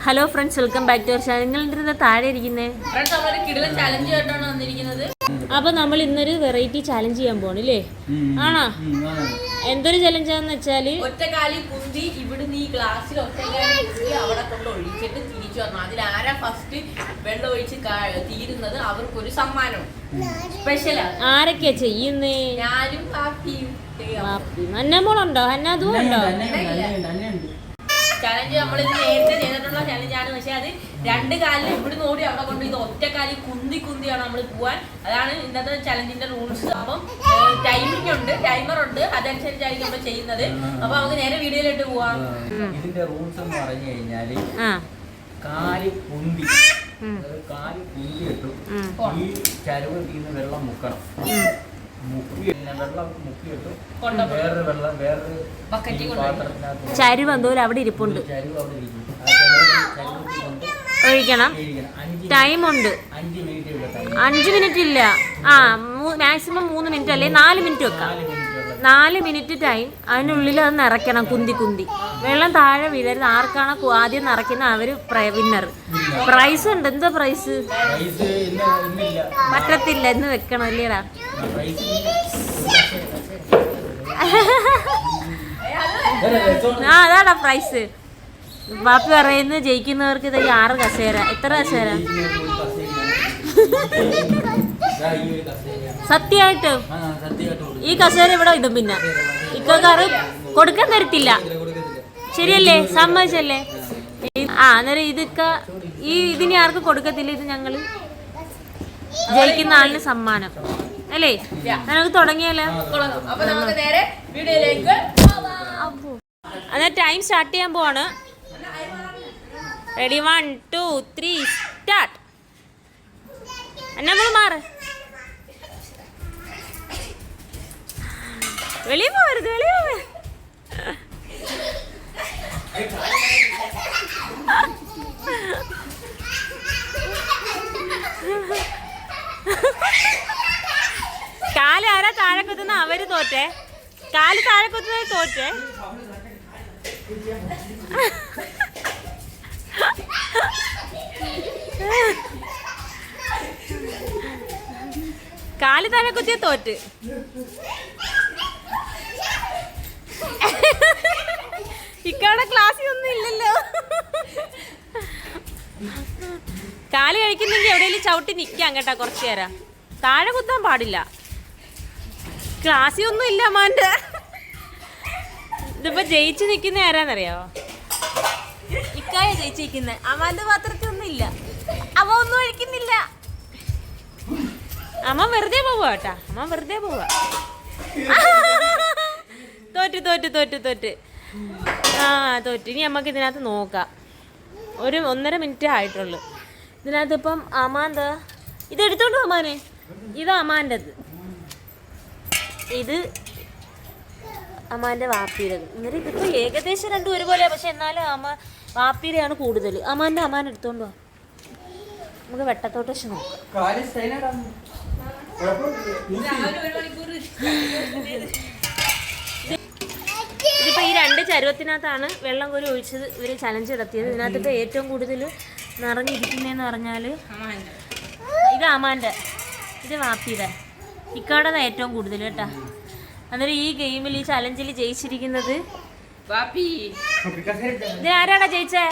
Hello friends welcome back to our channel നിങ്ങളുടെ താഴെ ഇരിക്കുന്നത് അപ്പൊ നമ്മൾ ഇന്നൊരു വെറൈറ്റി ചാലഞ്ച് ചെയ്യാൻ പോണില്ലേ? ആണോ? എന്തൊരു ചലഞ്ചാന്ന് വെച്ചാൽ ഒറ്റക്കാലി കുന്തി ഇവിടുന്ന് ഈ ഗ്ലാസ്സിൽ ഒറ്റക്കാലി അവിടെ കൊണ്ട് ഒഴിച്ചിട്ട് തിരിച്ചു വരണം അതിൽ ആരാ ഫസ്റ്റ് വെള്ളം ഒഴിച്ച് തീരുന്നത്? അവർക്കൊരു സമ്മാനം. സ്പെഷ്യലാണ് ആരൊക്കെയാ ചെയ്യുന്നേ? ഞാനും കാപ്പിയും. ഹന്നമോളുണ്ടോ ഹന്നാതും ഉണ്ടോ. ചലഞ്ച് ഇത് നേരത്തെ ചെയ്തിട്ടുള്ള ചലഞ്ചാണ് പക്ഷെ അത് രണ്ട് കാലിൽ ഇവിടുന്ന് ഓടി അവിടെ കൊണ്ട് ഇത് ഒറ്റക്കാലി കുന്തി കുന്തിയാണ് നമ്മൾ പോവാൻ. അതാണ് ഇന്നത്തെ ചലഞ്ചിന്റെ റൂൾസ് അപ്പം ടൈമിംഗ് ഉണ്ട്. ടൈമർ ഉണ്ട്. അതനുസരിച്ചായിരിക്കും നമ്മൾ ചെയ്യുന്നത്. അപ്പൊ നമുക്ക് നേരെ വീഡിയോയിലിട്ട് പോവാം. ഇതിന്റെ റൂൾസ് എന്ന് പറഞ്ഞു കഴിഞ്ഞാൽ കാലി കുന്തി. കാലി കുന്തി ഇട്ടു ഈ ചരുവ് തീർന്ന് വെള്ളം മുക്കണം. ചരുവ് എന്തോരം അവിടെ ഇരിപ്പുണ്ട്. ഒഴിക്കണം. ടൈം ഉണ്ട്. അഞ്ച് മിനിറ്റ് ഇല്ല ആ മാക്സിമം മൂന്ന് മിനിറ്റ് അല്ലെ? നാല് മിനിറ്റ് വെക്കാം. നാല് മിനിറ്റ് നാല് മിനിറ്റ് ടൈം അതിനുള്ളിൽ അത് നിറയ്ക്കണം കുന്തി കുന്തി. വെള്ളം താഴെ വീഴരുത്. ആർക്കാണ് ആദ്യം നിറയ്ക്കുന്ന അവർ വിന്നർ പ്രൈസ് ഉണ്ട്. എന്താ പ്രൈസ് പറ്റത്തില്ല. എന്ന് വെക്കണം അല്ലേടാ? ആ അതാടാ പ്രൈസ് ബാപ്പി പറയുന്നത് ജയിക്കുന്നവർക്ക് ഇത് ആറ് കസേര. എത്ര കസേര? സത്യമായിട്ട്. ഈ കസേര ഇവിടെ ഇടും പിന്നെ. ഇക്കാറ് കൊടുക്കാൻ തരത്തില്ല. ശരിയല്ലേ? സമ്മതിച്ചല്ലേ? ആ അന്നേരം ഇതൊക്കെ ഈ ഇതിനെ ആർക്കും കൊടുക്കത്തില്ല. ഇത് ഞങ്ങൾ ജയിക്കുന്ന ആളിന് സമ്മാനം. അല്ലേ? നമുക്ക് തുടങ്ങിയാലോ? അന്നേരം ടൈം സ്റ്റാർട്ട് ചെയ്യാൻ പോവാണ്. Ready one two three start നമ്മൾ മാറ്? വെളിയിൽ പോകരുത് വെളിയിൽ പോകരുത് കാൽ ആരാ താഴെ കുത്തുന്ന? അവർ തോറ്റേ. കാൽ താഴെ കുത്തുന്നത് തോറ്റേ? കാൽ താഴെ കുത്തിയ തോറ്റ് ഇക്കവിടെ ക്ലാസ്സിൽ ഒന്നും ഇല്ലല്ലോ കാൽ എവിടെയെങ്കിലും ചവിട്ടി നിൽക്കാം കേട്ടാ കുറച്ച് നേരം. താഴെ കുത്താൻ പാടില്ല. ക്ലാസ്സിൽ ഒന്നും ഇല്ല അമ്മാന്റെ ഇതിപ്പോ ജയിച്ചു നിൽക്കുന്ന ആരാന്നറിയാവോ? ഇക്കായ ജയിച്ചു നിൽക്കുന്നത് അമ്മാന്റെ പാത്രത്തിൽ ഒന്നും ഇല്ല. അവ ഒന്നും ഒഴിക്കുന്നില്ല. അമ്മ വെറുതെ പോവാ കേട്ടാ. അമ്മ വെറുതെ പോവാ. തോറ്റ് തോറ്റ് തോറ്റ് തോറ്റ്. ആ തോറ്റ്. ഇനി നമുക്ക് ഇതിനകത്ത് നോക്കാം. ഒരു ഒന്നര മിനിറ്റ് ആയിട്ടുള്ളൂ. ഇതിനകത്ത് ഇപ്പം അമാന്ത. ഇത് എടുത്തോണ്ട് അമാനെ അമ്മാനെ ഇത് അമാന്റെത് ഇത് അമ്മാന്റെ വാപ്പിയുടേത് എന്നിട്ട് ഇതിപ്പോൾ ഏകദേശം രണ്ടും ഒരുപോലെയാണ് പക്ഷെ എന്നാലും അമ്മ വാപ്പിയുടെയാണ് കൂടുതൽ അമ്മാന്റെ അമ്മാൻ എടുത്തോണ്ട് വാ. നമുക്ക് വെട്ടത്തോട്ട് വെച്ച് നോക്കാം ഇതിപ്പോൾ ഈ രണ്ട് ചരുവത്തിനകത്താണ് വെള്ളം കോരി ഒഴിച്ചത്. ഇവർ ചലഞ്ച് നടത്തിയത്. ഇതിനകത്തിപ്പോ ഏറ്റവും കൂടുതൽ നിറഞ്ഞിരിക്കുന്നതെന്ന് പറഞ്ഞാൽ ഇത് അമാന്റെ. ഇത് വാപ്പിയുടെ. ഇക്കാടത് ഏറ്റവും കൂടുതൽ കേട്ടാ. അന്നേരം ഈ ഗെയിമിൽ ഈ ചലഞ്ചിൽ ജയിച്ചിരിക്കുന്നത് ഇത് ആരാടാ ജയിച്ചേ?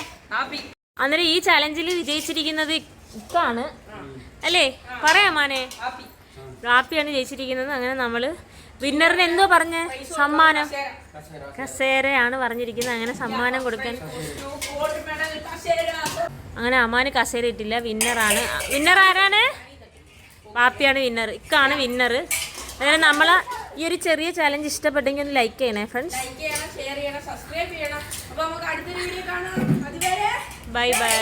അന്നേരം ഈ ചലഞ്ചിൽ വിജയിച്ചിരിക്കുന്നത് ഇക്കാണ്. അല്ലേ? പറയാ മാനേ റാപ്പിയാണ് ജയിച്ചിരിക്കുന്നത്. അങ്ങനെ നമ്മൾ വിന്നറിന് എന്തോ പറഞ്ഞ? സമ്മാനം. കസേരയാണ് പറഞ്ഞിരിക്കുന്നത്. അങ്ങനെ സമ്മാനം കൊടുക്കാൻ. അങ്ങനെ അമ്മാന് കസേര ഇട്ടില്ല. വിന്നറാണ്. വിന്നർ ആരാണ് പാപ്പിയാണ് വിന്നർ ഇക്കാണ് വിന്നർ അങ്ങനെ നമ്മൾ ഈ ഒരു ചെറിയ ചാലഞ്ച് ഇഷ്ടപ്പെട്ടെങ്കിൽ ഒന്ന് ലൈക്ക് ചെയ്യണേ ഫ്രണ്ട്സ് ബൈ ബൈ